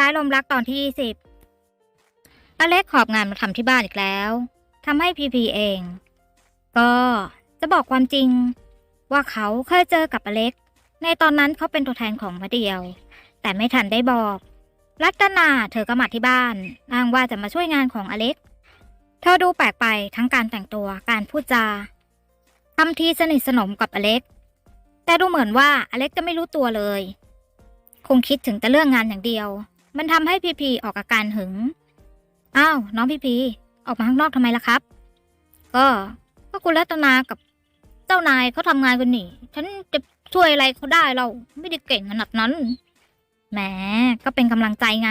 ร้ายลมรักตอนที่ยี่สิบอเล็กขอบงานมาทำที่บ้านอีกแล้วทำให้พีพีเอง ก็จะบอกความจริง ว่าเขาเคยเจอกับอเล็ก ในตอนนั้นเขาเป็นตัวแทนของมะเดียว แต่ไม่ทันได้บอก รัตนาเธอก็มาที่บ้านอ้างว่าจะมาช่วยงานของอเล็ก เธอดูแปลกไปทั้งการแต่งตัวการพูดจาทำทีสนิทสนมกับอเล็ก แต่ดูเหมือนว่าอเล็กจะไม่รู้ตัวเลย คงคิดถึงแต่เรื่องงานอย่างเดียว มันทำให้พีพีออกอาการหึง อ้าว น้องพีพีออกมาข้างนอกทำไมล่ะครับ ก็ก็คุณรัตนากับเจ้านายเขาทำงานกันนี่ ฉันจะช่วยอะไรเขาได้เราไม่ได้เก่งขนาดนั้น แหม ก็เป็นกำลังใจไง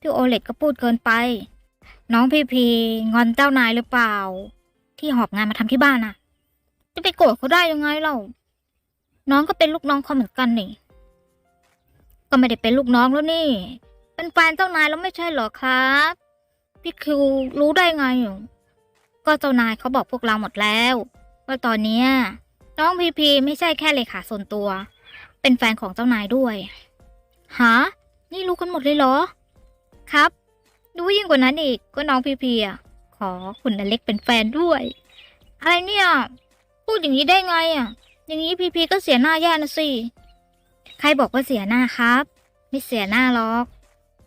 พี่โอเลตก็พูดเกินไป น้องพีพีงอนเจ้านายหรือเปล่า ที่หอบงานมาทำที่บ้านอะจะไปโกรธเขาได้ยังไงเรา น้องก็เป็นลูกน้องเขาเหมือนกันนี่ ก็ไม่ได้เป็นลูกน้องแล้วนี่ เป็นแฟนเจ้านายแล้วไม่ใช่เหรอครับ พี่คิวรู้ได้ไงอ่ก็เจ้านายเขาบอกพวกเราหมดแล้ว ว่าตอนเนี้น้องพีพีไม่ใช่แค่เลขาส่วนตัว เป็นแฟนของเจ้านายด้วยฮะนี่รู้กันหมดเลยเหรอ ครับรู้ยิ่งกว่านั้นอีกก็น้องพีพีอะขอคุณอเล็กเป็นแฟนด้วย อะไรเนี่ย พูดอย่างนี้ได้ไงอะ อย่างนี้พีพีก็เสียหน้าแย่นะสิ ใครบอกว่าเสียหน้าครับ ไม่เสียหน้าหรอก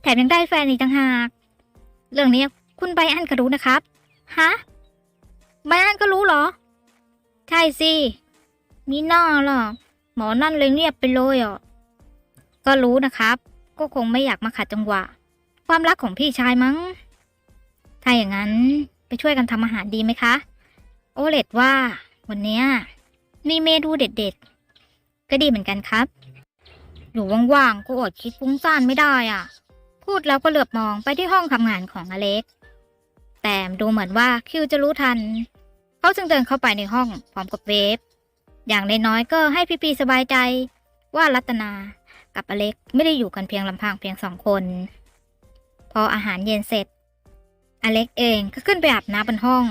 แถมยังได้แฟนอีกต่างหาก เรื่องนี้คุณไบอันก็รู้นะครับ ฮะ ไบอันก็รู้เหรอ ใช่สิ มีหน้าล่ะหมอนั่นเลยเงียบไปเลยอะ ก็รู้นะครับ ก็คงไม่อยากมาขัดจังหวะ ความรักของพี่ชายมั้ง ถ้าอย่างนั้นไปช่วยกันทำอาหารดีไหมคะ โอเลตว่า วันนี้มีเมนูเด็ดๆ ก็ดีเหมือนกันครับ อยู่ว่างๆก็อดคิดฟุ้งซ่านไม่ได้อะ พูดแล้วก็เหลือบมองไปที่ห้องทำงานของอเล็ก แต่ดูเหมือนว่าคิวจะรู้ทัน เขาจึงเดินเข้าไปในห้องพร้อมกับเวฟ อย่างน้อยๆก็ให้พี่ปีสบายใจ ว่ารัตนากับอเล็กไม่ได้อยู่กันเพียงลำพังเพียงสองคน พออาหารเย็นเสร็จ อเล็กเองก็ขึ้นไปอาบน้ำบนห้อง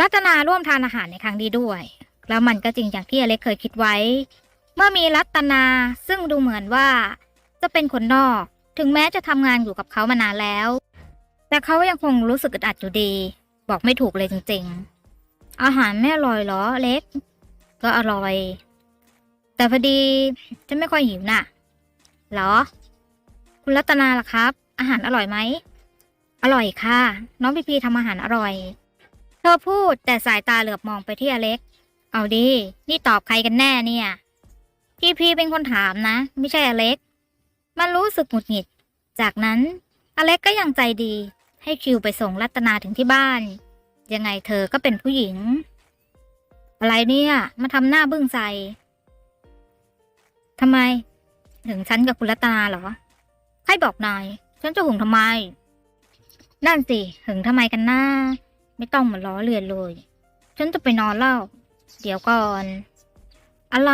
รัตนาร่วมทานอาหารในครั้งนี้ด้วย แล้วมันก็จริงอย่างที่อเล็กเคยคิดไว้ เมื่อมีรัตนาซึ่งดูเหมือนว่า จะเป็นคนนอก ถึงแม้จะทำงานอยู่กับเขามานานแล้ว แต่เขายังคงรู้สึกอึดอัดอยู่ดี บอกไม่ถูกเลยจริงๆ อาหารไม่อร่อยเหรอเล็ก ก็อร่อย แต่พอดีจะไม่ค่อยหิวน่ะเหรอ คุณรัตนาล่ะครับ อาหารอร่อยไหม อร่อยค่ะ น้องพีพีทำอาหารอร่อย เธอพูดแต่สายตาเหลือบมองไปที่อเล็ก เอาดิ นี่ตอบใครกันแน่เนี่ย พี่พีเป็นคนถามนะ ไม่ใช่อเล็ก มันรู้สึกหงุดหงิด จากนั้นอเล็กก็ยังใจดี ให้คิวไปส่งรัตนาถึงที่บ้าน ยังไงเธอก็เป็นผู้หญิง อะไรเนี่ย มาทำหน้าบึ้งใส่ทำไม ถึงฉันกับคุณรัตนาเหรอใครบอกนาย ฉันจะหึงทำไม นั่นสิหึงทำไมกันหน้า ไม่ต้องมาล้อเลียนเลย ฉันจะไปนอนแล้วเดี๋ยวก่อน อะไร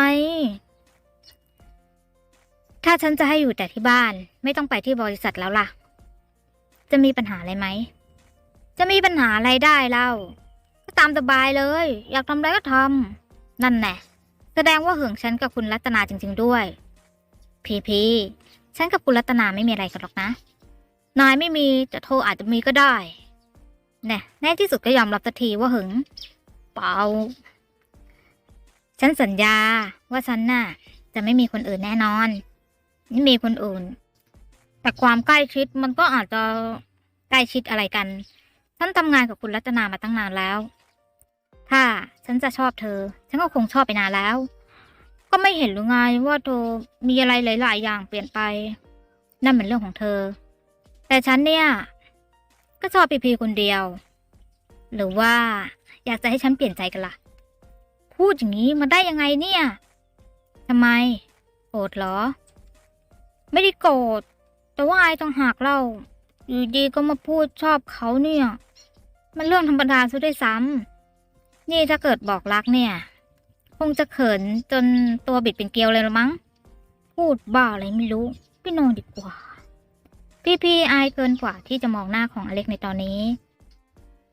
ถ้าฉันจะให้อยู่แต่ที่บ้าน ไม่ต้องไปที่บริษัทแล้วล่ะ จะมีปัญหาอะไรไหม จะมีปัญหาอะไรได้เล่า ก็ตามสบายเลย อยากทำอะไรก็ทำนั่นแน่แสดงว่าหึงฉันกับคุณรัตนาจริง ๆด้วย พีพีฉันกับคุณรัตนาไม่มีอะไรกันหรอกนะ นายไม่มีแต่โทรอาจจะมีก็ได้ แน่แน่ที่สุดก็ยอมรับสักทีว่าหึง เปล่า ฉันสัญญาว่าฉันน่ะ จะไม่มีคนอื่นแน่นอน ม่มีคนอื่น แต่ความใกล้ชิดมันก็อาจจะใกล้ชิดอะไรกัน ฉันทำงานกับคุณรัตนามาตั้งนานแล้ว ถ้าฉันจะชอบเธอ ฉันก็คงชอบไปนานแล้ว ก็ไม่เห็นหรือไงว่าเธอมีอะไรหลาย ๆ อย่างเปลี่ยนไป นั่นเป็นเรื่องของเธอ แต่ฉันเนี่ยก็ชอบพีพีคนเดียว หรือว่าอยากจะให้ฉันเปลี่ยนใจกันล่ะ พูดอย่างนี้มาได้ยังไงเนี่ยทำไมโกรธเหรอ ไม่ได้โกรธ แต่ว่าไอต้องหักเราอยู่ดีก็มาพูดชอบเขาเนี่ย มันเรื่องธรรมดาซะด้วยซ้ำนี่ถ้าเกิดบอกรักเนี่ย คงจะเขินจนตัวบิดเป็นเกลียวเลยละมั้ง พูดบ้าอะไรไม่รู้ไปนอนดีกว่า พี่พี่อายเกินกว่าที่จะมองหน้าของอเล็กในตอนนี้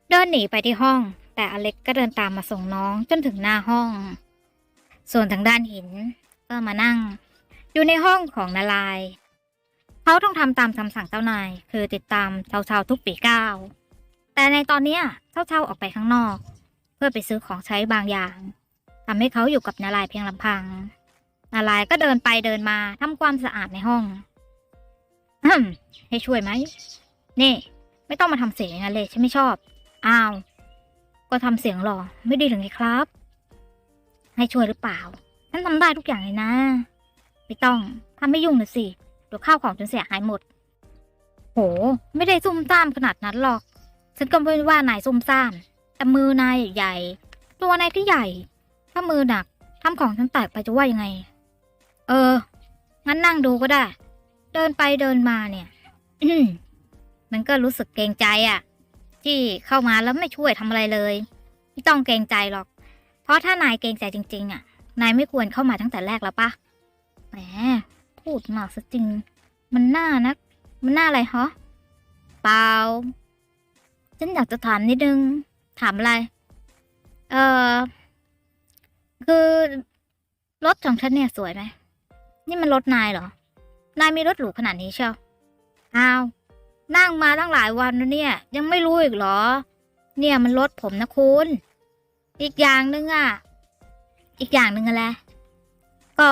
เดินหนีไปที่ห้อง แต่อเล็กก็เดินตามมาส่งน้องจนถึงหน้าห้อง ส่วนทางด้านหินก็มานั่ง อยู่ในห้องของนาลาย เขาต้องทำตามคำสั่งเจ้านาย คือติดตามชาเชาวทุกปีก้าวแต่ในตอนเนี้ยเชาเชาออกไปข้างนอก เพื่อไปซื้อของใช้บางอย่างทำให้เขาอยู่กับนารายเพียงลำพัง นารายก็เดินไปเดินมาทำความสะอาดในห้องให้ช่วยไหมนี่ ไม่ต้องมาทำเสียงอย่างนั้นเลยฉันไม่ชอบ อ้าว ก็ทำเสียงหรอ ไม่ดีหรือไงครับ ให้ช่วยหรือเปล่าฉันทำได้ทุกอย่างเลยนะ ไม่ต้องทำไม่ยุ่งนะสิเดี๋ยวข้าวของจนเสียหายหมด โห ไม่ได้ซุ่มซ่ามขนาดนั้นหรอก ฉันก็ไม่ว่านายซุ่มซ่าม แต่มือนายใหญ่ ตัวนายก็ใหญ่ ถ้ามือหนักทำของฉันแตกไปจะว่ายังไง เออ งั้นนั่งดูก็ได้ เดินไปเดินมาเนี่ย มันก็รู้สึกเกรงใจอะ่ะ ที่เข้ามาแล้วไม่ช่วยทำอะไรเลย ไม่ต้องเกรงใจหรอก เพราะถ้านายเกรงใจจริง ๆอะ นายไม่ควรเข้ามาตั้งแต่แรกแล้วปะ แหมพูดมากซะจริง มันน่านัก มันน่าอะไรฮะเปล่า ฉันอยากจะถามนิดนึง ถามอะไร เออคือรถของฉันเนี่ยสวยไหม นี่มันรถนายเหรอ นายมีรถหรูขนาดนี้เชียว อ้าว นั่งมาตั้งหลายวันแล้วเนี่ย ยังไม่รู้อีกเหรอ เนี่ยมันรถผมนะคุณ อีกอย่างหนึ่งอะ อีกอย่างหนึ่งอะไรก็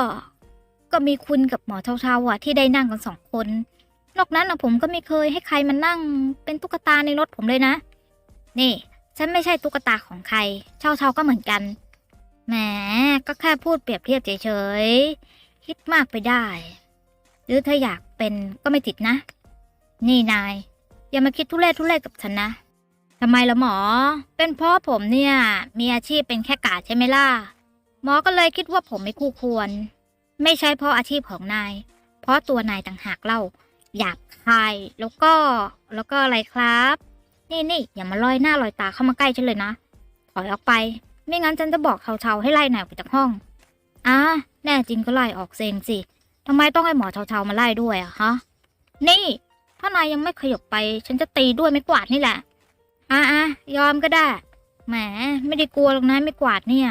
ก็มีคุณกับหมอเช้าๆอะที่ได้นั่งกันสองคน นอกนั้นอะผมก็ไม่เคยให้ใครมานั่งเป็นตุ๊กตาในรถผมเลยนะ นี่ ฉันไม่ใช่ตุ๊กตาของใครเช่าๆก็เหมือนกัน แหม ก็แค่พูดเปรียบเทียบเฉยๆ คิดมากไปได้ หรือถ้าอยากเป็นก็ไม่ติดนะ นี่นาย อย่ามาคิดทุเรศทุเรศกับฉันนะทำไมล่ะหมอ เป็นเพราะผมเนี่ย มีอาชีพเป็นแค่กาดใช่ไหมล่ะ หมอก็เลยคิดว่าผมไม่คู่ควร ไม่ใช่เพราะอาชีพของนาย เพราะตัวนายต่างหากเล่าหยาบคายแล้วก็แล้วก็อะไรครับ นี่นี่อย่ามาลอยหน้าลอยตาเข้ามาใกล้ฉันเลยนะ ถอยออกไป ไม่งั้นฉันจะบอกเชาๆให้ไล่นายออกไปจากห้องอะแน่จริงก็ไล่ออกเซงสิทำไมต้องให้หมอเชาๆมาไล่ด้วยอะฮะนี่ ถ้านายยังไม่ขยบไป ฉันจะตีด้วยไม่กวาดนี่แหละอะอะยอมก็ได้แหมไม่ได้กลัวหรอกนะไม่กวาดเนี่ย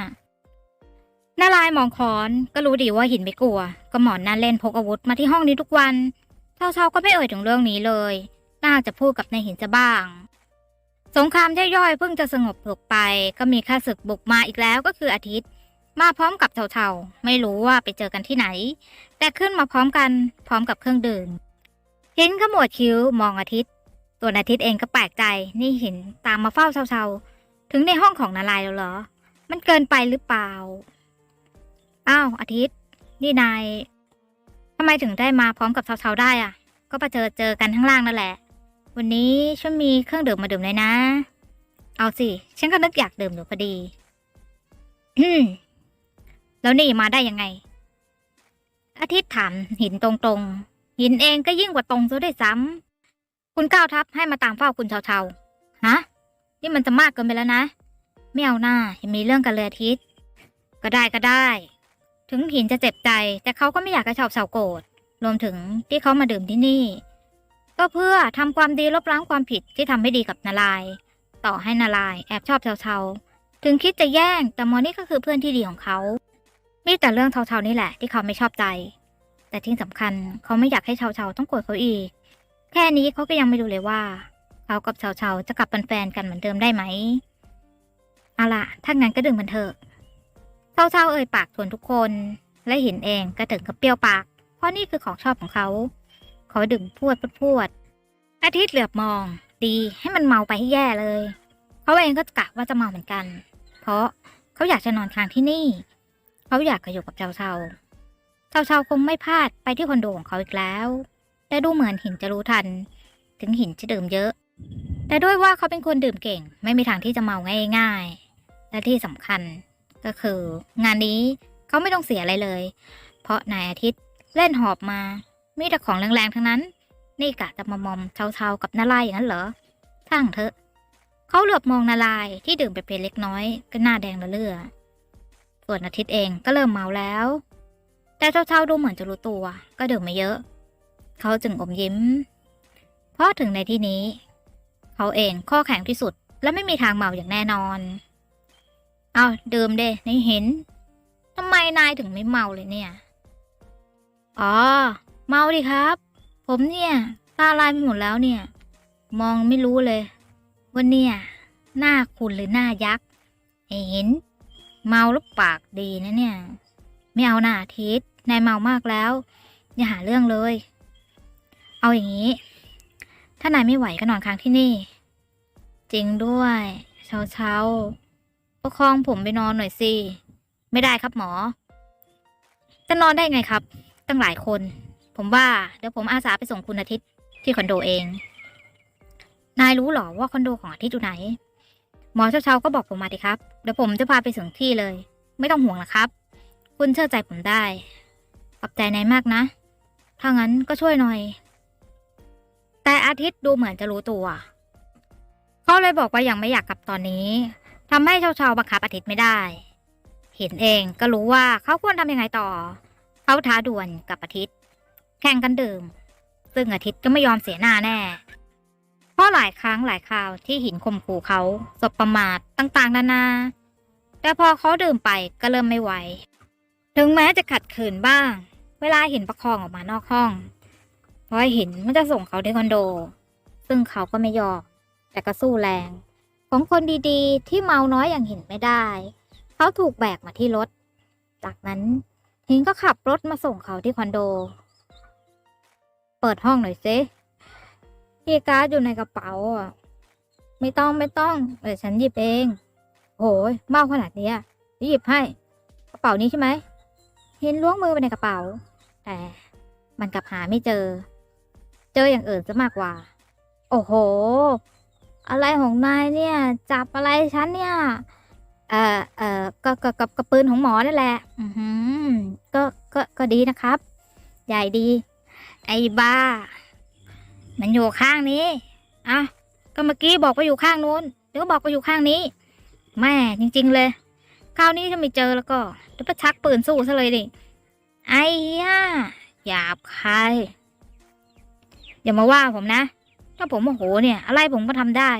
นาลายมองคอน ก็รู้ดีว่าหินไม่กลัว ก็หมอนนั่นเล่นพกอาวุธมาที่ห้องนี้ทุกวันเช้าๆก็ไม่เอ่ยถึงเรื่องนี้เลยน่าจะพูดกับนายหินจะบ้าง สงครามย่อยๆเพิ่งจะสงบลงไป ก็มีข้าศึกบุกมาอีกแล้วก็คืออาทิตย์ มาพร้อมกับเฉาๆ ไม่รู้ว่าไปเจอกันที่ไหน แต่ขึ้นมาพร้อมกันพร้อมกับเครื่องดื่มหินขมวดคิ้วมองอาทิตย์ ตัวอาทิตย์เองก็แปลกใจนี่หินตามมาเฝ้าเชาๆ ถึงในห้องของนารายแล้วเหรอ มันเกินไปหรือเปล่า อ้าวอาทิตย์ นี่นายทำไมถึงได้มาพร้อมกับเชาๆได้อะ ก็ไปเจอเจอกันข้างล่างนั่นแหละ วันนี้ฉันมีเครื่องดื่มมาดื่มเลยนะ เอาสิ ฉันก็นึกอยากดื่มอยู่พอดี อืม แล้วนี่มาได้ยังไง อาทิตย์ถามหินตรงๆ หินเองก็ยิ่งกว่าตรงซะด้วยซ้ำ คุณก้าวทัพให้มาตามเฝ้าคุณเชาๆฮะ นี่มันจะมากเกินไปแล้วนะ ไม่เอาหน้าเห็นมีเรื่องกันเลยอาทิตย์ ก็ได้ก็ได้ ถึงหินจะเจ็บใจ แต่เขาก็ไม่อยากให้ชาวเฉาโกรธรวมถึงที่เขามาดื่มที่นี่ ก็เพื่อทำความดีลบล้างความผิดที่ทำไม่ดีกับนาราย ต่อให้นารายแอบชอบเชาๆ ถึงคิดจะแย่งแต่มอนี่ก็คือเพื่อนที่ดีของเขามีแต่เรื่องเชาๆนี่แหละที่เขาไม่ชอบใจ แต่ที่สำคัญเขาไม่อยากให้เชาๆต้องโกรธเขาอีก แค่นี้เขาก็ยังไม่รู้เลยว่า เขากับเชาๆจะกลับเป็นแฟนกันเหมือนเดิมได้ไหมเอาล่ะถ้างั้นก็ดื่มมันเถอะ เชาๆเอ่ยปากทวนทุกคน และเห็นเองก็ถึงกับเปรี้ยวปาก เพราะนี่คือของชอบของเขา เขาดื่มพวดพวดอาทิตย์เหลือบมอง ดีให้มันเมาไปให้แย่เลย เขาเองก็กะว่าจะเมาเหมือนกัน เพราะเขาอยากจะนอนค้างที่นี่ เขาอยากจะอยู่กับเชาเชาเชาเชาคงไม่พลาดไปที่คอนโดของเขาอีกแล้วแต่ดูเหมือนหินจะรู้ทัน ถึงหินจะดื่มเยอะ แต่ด้วยว่าเขาเป็นคนดื่มเก่ง ไม่มีทางที่จะเมาง่ายๆ และที่สำคัญ ก็คือ งานนี้เขาไม่ต้องเสียอะไรเลย เพราะนายอาทิตย์เล่นหอบมา มีแต่ของแรงๆทั้งนั้น นี่กะจะมามอมเชาๆกับนาลายอย่างนั้นเหรอช่างเถอะเขาเหลือบมองนาลายที่ดื่มไปเป็นเล็กน้อย ก็หน้าแดงระเรื่อส่วนอาทิตย์เองก็เริ่มเมาแล้ว แต่เช้าๆดูเหมือนจะรู้ตัว ก็ดื่มไม่เยอะ เขาจึงอมยิ้ม เพราะถึงในที่นี้ เขาเองข้อแข็งที่สุดและไม่มีทางเมาอย่างแน่นอน เอาดื่มเด้นี่เห็นทำไมนายถึงไม่เมาเลยเนี่ย อ๋อ เมาดิครับ ผมเนี่ยตาลายไปหมดแล้วเนี่ย มองไม่รู้เลยว่าเนี่ย หน้าคุณหรือหน้ายักษ์ไอเห็น เมาแล้วปากดีนะเนี่ย ไม่เอาหน้าทิตย์นายเมามากแล้ว อย่าหาเรื่องเลย เอาอย่างนี้ ถ้านายไม่ไหวก็นอนค้างที่นี่ จริงด้วย เช้าเช้า ประคองผมไปนอนหน่อยสิ ไม่ได้ครับหมอ จะนอนได้ไงครับ ตั้งหลายคน ผมว่าเดี๋ยวผมอาสาไปส่งคุณอาทิตย์ที่คอนโดเอง นายรู้หรอว่าคอนโดของอาทิตย์อยู่ไหน หมอเช้าเช้าๆก็บอกผมมาดิครับ เดี๋ยวผมจะพาไปส่งที่เลย ไม่ต้องห่วงนะครับ คุณเชื่อใจผมได้ ขอบใจนายมากนะ ถ้างั้นก็ช่วยหน่อย แต่อาทิตย์ดูเหมือนจะรู้ตัว เขาเลยบอกว่ายังไม่อยากกลับตอนนี้ ทำให้ชาเช้าๆบังคับอาทิตย์ไม่ได้ เห็นเองก็รู้ว่าเขาควรทำยังไงต่อ เขาท้าดวลกับอาทิตย์ แข่งกันดื่ม ซึ่งอาทิตย์ก็ไม่ยอมเสียหน้าแน่ เพราะหลายครั้งหลายคราวที่หินข่มขู่เขาสบประมาทต่างๆ นานา แต่พอเขาดื่มไปก็เริ่มไม่ไหว ถึงแม้จะขัดขืนบ้าง เวลาหินประคองออกมานอกห้องเพราะหินมันจะส่งเขาที่คอนโด ซึ่งเขาก็ไม่ยอมแต่ก็สู้แรง ของคนดีๆ ที่เมาน้อยอย่างหินไม่ได้ เขาถูกแบกมาที่รถ จากนั้นหินก็ขับรถมาส่งเขาที่คอนโด เปิดห้องหน่อยสิคีย์การ์ดอยู่ในกระเป๋าอะไม่ต้องไม่ต้องเดี๋ยวฉันหยิบเอง โหยเมาขนาดนี้หยิบให้ กระเป๋านี้ใช่ไหมเหินล้วงมือไปในกระเป๋า แต่มันกลับหาไม่เจอ เจออย่างอื่นซะมากกว่า โอ้โห อะไรของนายเนี่ย จับอะไรฉันเนี่ย เอ่อเอ่อก็ก็กับกระปืนของหมอนั่นแหละ อือหือก็ก็ก็ดีนะครับ ใหญ่ดี ไอ้บ้า มันอยู่ข้างนี้อะก็เมื่อกี้บอกว่าอยู่ข้างนู้นเดี๋ยวก็บอกว่าอยู่ข้างนี้ แม่จริง ๆ เลยคราวนี้ถ้าไม่เจอแล้วก็เดี๋ยวไปชักปืนสู้ซะเลยดิไอ้ย่าหยาบคายอย่ามาว่าผมนะ ถ้าผมโมโหเนี่ย อะไรผมก็ทำได้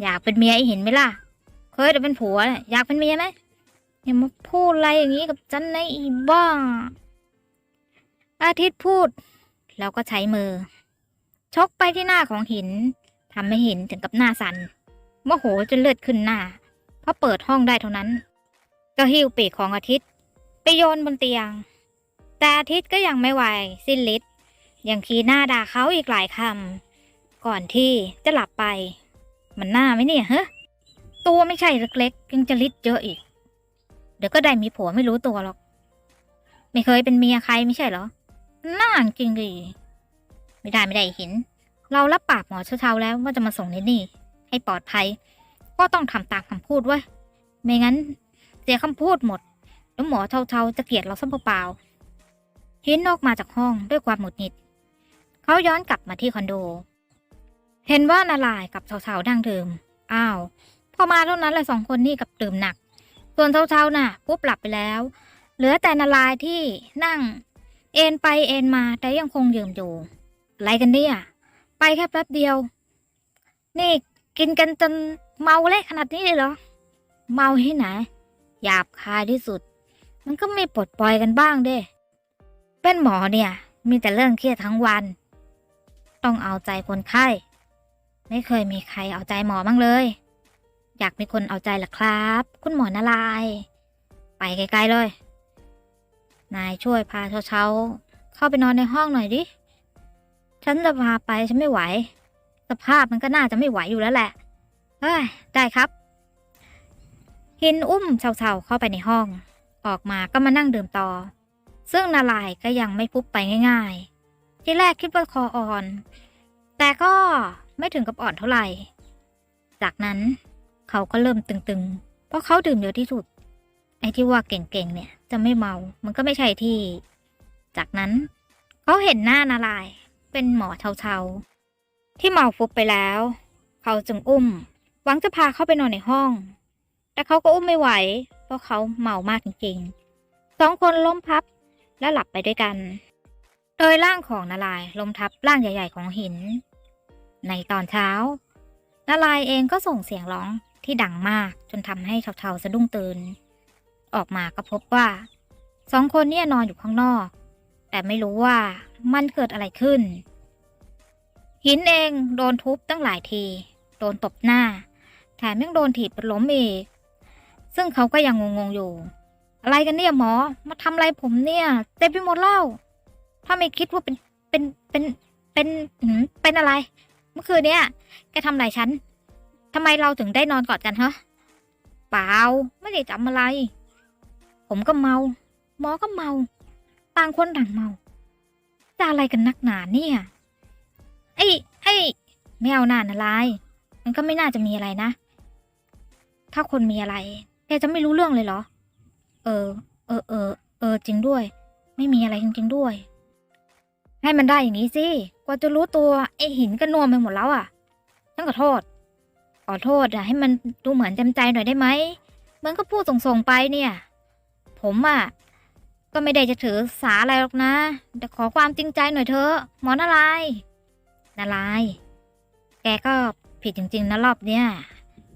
อยากเป็นเมียไอ้เห็นไหมล่ะ เคยแต่เป็นผัวน่ะอยากเป็นเมียไหมอย่ามาพูดอะไรอย่างนี้กับฉันนะอีบ้าอาทิตย์พูด แล้วก็ใช้มือ ชกไปที่หน้าของหินทำให้หินถึงกับหน้าสันโมโหจนเลือดขึ้นหน้าเพราะเปิดห้องได้เท่านั้น ก็หิ้วปีกของอาทิตย์ไปโยนบนเตียง แต่อาทิตย์ก็ยังไม่ไหวสิ้นฤทธิ์ยังขีหน้าด่าเขาอีกหลายคำ ก่อนที่จะหลับไป มันหน้าไหมเนี่ยเฮ้ตัวไม่ใช่เล็กๆยังจะฤทธิ์เยอะอีก เดี๋ยวก็ได้มีผัวไม่รู้ตัวหรอก ไม่เคยเป็นเมียใครไม่ใช่เหรอน่าจริงดิไม่ได้ไม่ได้หิน เรารับปากหมอเช้าๆแล้วว่าจะมาส่งในนี่ ให้ปลอดภัย ก็ต้องทำตามคำพูดไว้ไม่งั้นเสียคำพูดหมด แล้วหมอเช้าๆจะเกลียดเราซ้ำเปล่าๆหินออกมาจากห้องด้วยความหงุดหงิด เขาย้อนกลับมาที่คอนโด เห็นว่านาลายกับเช้าๆดังเดื่มอ้าว พอมาเท่านั้นแหละสองคนนี่กับดื่มหนัก ส่วนเช้าๆน่ะปุ๊บหลับไปแล้ว เหลือแต่นาลายที่นั่ง เอ็นไปเอ็นมาแต่ยังคงยืมอยู่ไรกันเนี่ย ไปแค่แป๊บเดียว นี่กินกันจนเมาเละขนาดนี้เลยเหรอ เมาที่ไหน หยาบคายที่สุด มันก็ไม่ปลดปล่อยกันบ้างเด้ เป็นหมอเนี่ย มีแต่เรื่องเครียดทั้งวัน ต้องเอาใจคนไข้ ไม่เคยมีใครเอาใจหมอบ้างเลย อยากมีคนเอาใจหรอครับ คุณหมอนารายไปไกลๆเลย นายช่วยพาเช้าๆเข้าไปนอนในห้องหน่อยดิ ฉันจะพาไปฉันไม่ไหว สภาพมันก็น่าจะไม่ไหวอยู่แล้วแหละ เฮ้ย ได้ครับหินอุ้มเฉาๆเข้าไปในห้อง ออกมาก็มานั่งดื่มต่อ ซึ่งนาลายก็ยังไม่ฟุบไปง่าย ๆ ที่แรกคิดว่าคออ่อน แต่ก็ ไม่ถึงกับอ่อนเท่าไหร่ จากนั้นเขาก็เริ่มตึงๆ เพราะเขาดื่มเยอะที่สุด ไอ้ที่ว่าเก่งๆเนี่ยจะไม่เมา มันก็ไม่ใช่ที่ จากนั้นเขาเห็นหน้านาลาย เป็นหมอเทาๆ ที่เมาฟุบไปแล้ว เขาจึงอุ้ม หวังจะพาเขาไปนอนในห้อง แต่เขาก็อุ้มไม่ไหว เพราะเขาเมามากจริงๆ สองคนล้มพับและหลับไปด้วยกัน โดยร่างของนาลายล้มทับร่างใหญ่ ๆ ของหิน ในตอนเช้านาลายเองก็ส่งเสียงร้องที่ดังมากจนทำให้เทาๆสะดุ้งตื่น ออกมาก็พบว่าสองคนเนี่ยนอนอยู่ข้างนอก แต่ไม่รู้ว่ามันเกิดอะไรขึ้น หินเองโดนทุบตั้งหลายที โดนตบหน้า แถมยังโดนถีบเป็นล้มอีก ซึ่งเขาก็ยังงงๆอยู่ อะไรกันเนี่ยหมอ มาทำอะไรผมเนี่ยเต็มไปหมดแล้วถ้าไม่คิดว่าเป็นเป็นเป็นเป็นเป็นอะไร เมื่อคืนเนี้ยแกทำอะไรฉันทำไมเราถึงได้นอนกอดกันฮะเปล่าไม่ได้จำอะไร ผมก็เมา หมอก็เมา ต่างคนต่างเมาจะอะไรกันนักหนาเนี่ย ไอ้ไอ้ไม่เอาหน้านะลาย มันก็ไม่น่าจะมีอะไรนะ ถ้าคนมีอะไร แกจะไม่รู้เรื่องเลยเหรอ เออ เออเออเออจริงด้วย ไม่มีอะไรจริงๆด้วย ให้มันได้อย่างนี้สิ กว่าจะรู้ตัวไอ้หินก็นวมไปหมดแล้วอะฉันขอโทษ ขอโทษอะ ให้มันดูเหมือนเต็มใจหน่อยได้ไหมเหมือนก็พูดส่งๆไปเนี่ย ผมอะก็ไม่ได้จะถือสาอะไรหรอกนะแต่ขอความจริงใจหน่อยเถอะหมอนารายนาราย แกก็ผิดจริงๆนะรอบเนี้ย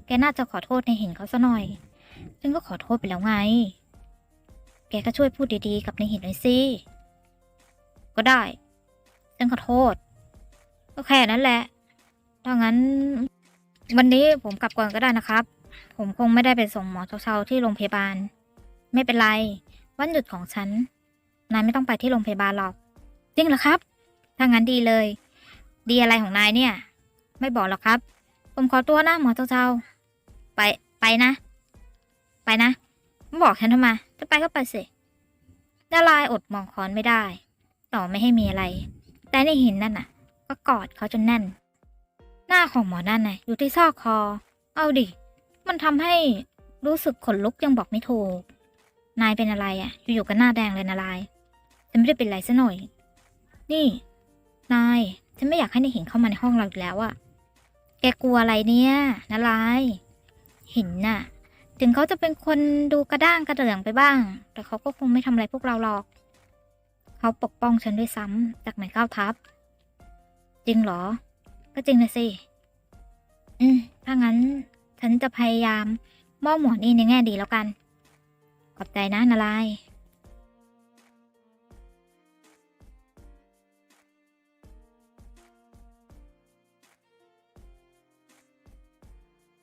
แกน่าจะขอโทษในหินเขาซะหน่อยฉันก็ขอโทษไปแล้วไง แกก็ช่วยพูดดีๆ กับในหินหน่อยสิ ก็ได้ ฉันขอโทษ ก็แค่นั้นแหละ ถ้างั้น วันนี้ผมกลับก่อนก็ได้นะครับ ผมคงไม่ได้ไปส่งหมอเช้าๆที่โรงพยาบาล ไม่เป็นไร วันหยุดของฉัน นายไม่ต้องไปที่โรงพยาบาลหรอก จริงเหรอครับ ถ้างั้นดีเลย ดีอะไรของนายเนี่ย ไม่บอกหรอกครับ ผมขอตัวนะหมอเจ้าๆไปไปนะ ไปนะไม่บอกฉันทำไมจะไปก็ไปสิดารายอดมองคอนไม่ได้ ต่อไม่ให้มีอะไร แต่ในหินนั่นน่ะ ก็กอดเขาจนแน่น หน้าของหมอนั่นน่ะอยู่ที่ซอกคอ เอาดิ มันทำให้รู้สึกขนลุกยังบอกไม่ถูก นายเป็นอะไรอะ่ะ อยู่ๆก็หน้าแดงเลยนะลายฉันไม่ได้เป็นไรซะหน่อย นี่ นาย ฉันไม่อยากให้นายหินเข้ามาในห้องเราอีกแล้วอะ่ะ แกกลัวอะไรเนี่ยนะลายเหินน่ะ ถึงเขาจะเป็นคนดูกระด้างกระเดื่องไปบ้าง แต่เขาก็คงไม่ทำอะไรพวกเราหรอก เขาปกป้องฉันด้วยซ้ำจากไหนก้าวทับ จริงเหรอ ก็จริงนะสิ อืม ถ้างั้น ฉันจะพยายามมองหมอนี่ในแง่ดีแล้วกัน ขอบใจนะนาราย